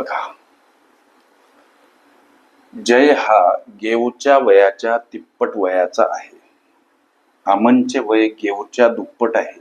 बघा. जय हा गेवच्या वयाच्या तिप्पट वयाचा आहे. अमनचे वय गेवच्या दुप्पट आहे.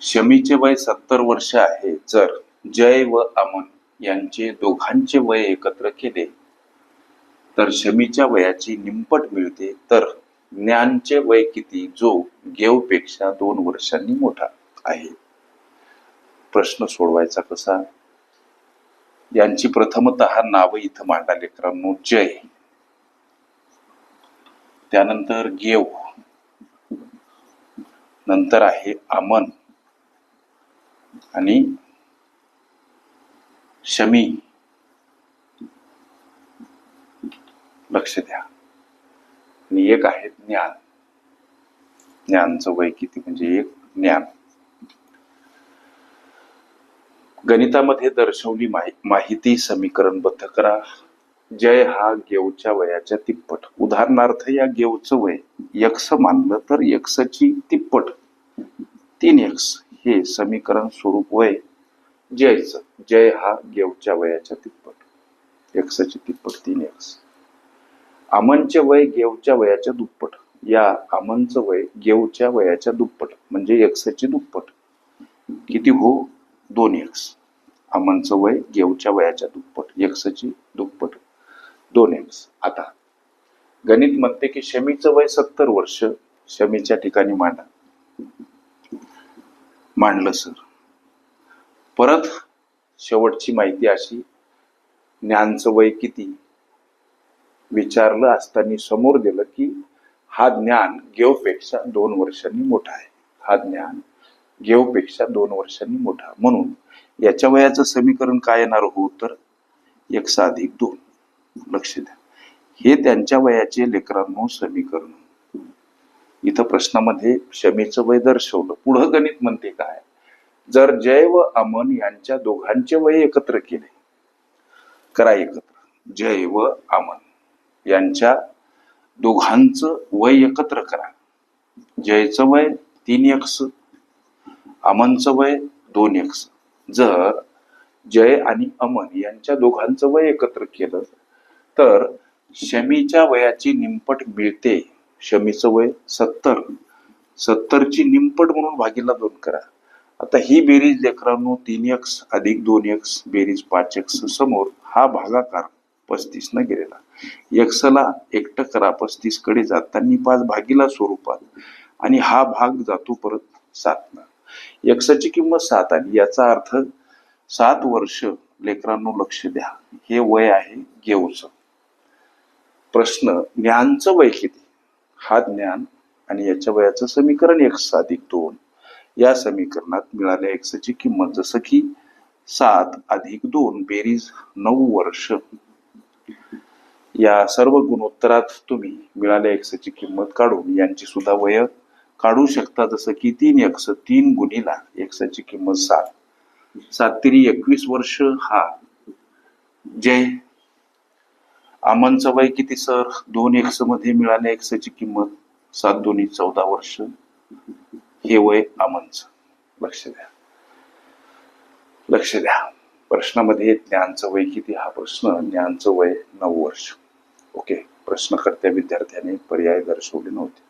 शमीचे वय सत्तर वर्ष आहे. जर जय व अमन यांचे दोघांचे वय एकत्र केले तर शमीच्या वयाची निंपट मिळते. तर ज्ञानचे वय किती? जो गेवपेक्षा दोन वर्षांनी मोठा आहे. प्रश्न सोडवायचा कसा? यांची प्रथमत नाव इथं मांडा लेकरांनो. जय त्यानंतर गेव. नंतर आहे अमन. आणि शमी. लक्ष द्या. आणि एक आहे ज्ञान. ज्ञानचं वय किती? म्हणजे एक ज्ञान. गणितामध्ये दर्शवली माहि- माहिती समीकरणबद्ध करा. जय हा गेवच्या वयाच्या तिप्पट. उदाहरणार्थ या गेवचं वय यक्ष मानलं तर यक्षची तिप्पट. तीन एक्स हे समीकरण स्वरूप वय. जयचं. जय हा गेवच्या वयाच्या तिप्पट. यक्षची तिप्पट तीन एक्स अमनचे वय गेवच्या वयाच्या दुप्पट. या अमनचं वय गेवच्या वयाच्या दुप्पट. म्हणजे यक्षची दुप्पट. किती हो? दोन एक्स अमनचं वय घेऊच्या वयाच्या दुप्पट एक्सची दुप्पट. दोन एक्स आता गणित म्हणते की शमीचं वय सत्तर वर्ष. शमीच्या ठिकाणी मांडा. मांडलं सर. परत शेवटची माहिती अशी ज्ञानचं वय किती? विचारलं असताना समोर दिलं की हा ज्ञान गेवपेक्षा दोन वर्षांनी मोठा आहे. हा ज्ञान घेऊपेक्षा दोन वर्षांनी मोठा. म्हणून याच्या वयाचं समीकरण काय येणार हो? तर एक साधिक दोन. लक्ष द्या. हे त्यांच्या वयाचे लेकरांनो समीकरण. इथं प्रश्नामध्ये शमीचं वय दर्शवलं. पुढं गणित म्हणते काय? जर जय व अमन यांच्या दोघांचे वय एकत्र केले. करा एकत्र. जय व अमन यांच्या दोघांचं वय एकत्र करा. जयचं वय तीन एक्स अमनचं वय दोन एक्स जर जय आणि अमन यांच्या दोघांचं वय एकत्र केलं तर शमीच्या वयाची निंपट मिळते. शमीचं वय सत्तर. सत्तरची निंपट म्हणून भागीला दोन करा. आता ही बेरीज लेकरांनो तीन एक्स अधिक दोन एक्स बेरीज पाच एक्स समोर हा भागाकार पस्तीस न गेलेला. एक्सला एकटं करा पस्तीसकडे जाताना पाच भागीला स्वरूपात. आणि हा भाग जातो परत सात यक्षाची किंमत सात आली याचा अर्थ सात वर्ष लेकरांनो लक्ष द्या. हे वय आहे गेवचं. प्रश्न ज्ञानचं वय किती? हा ज्ञान आणि याच्या वयाचं समीकरण एक्स अधिक दोन. या समीकरणात मिळाल्या एक्सची किंमत जसं की सात अधिक दोन बेरीज नऊ वर्ष. या सर्व गुणोत्तरात तुम्ही मिळाल्या एक्सची किंमत काढून यांची सुद्धा वय काढू शकता जसं की तीन एक्स तीन गुणीला एक्साची किंमत सात. सात तिरी एकवीस वर्ष हा. जय. आमनचं वय किती सर? दोन एक्समध्ये मिळाल्या एक्सची किंमत. सात दोन्ही चौदा वर्ष. हे वय अमनचं लक्ष द्या. लक्ष द्या. प्रश्नामध्ये ज्ञानचं वय किती? हा प्रश्न. ज्ञानचं वय नऊ वर्ष. ओके. प्रश्नकर्त्या विद्यार्थ्याने पर्याय दर्शवले नव्हते.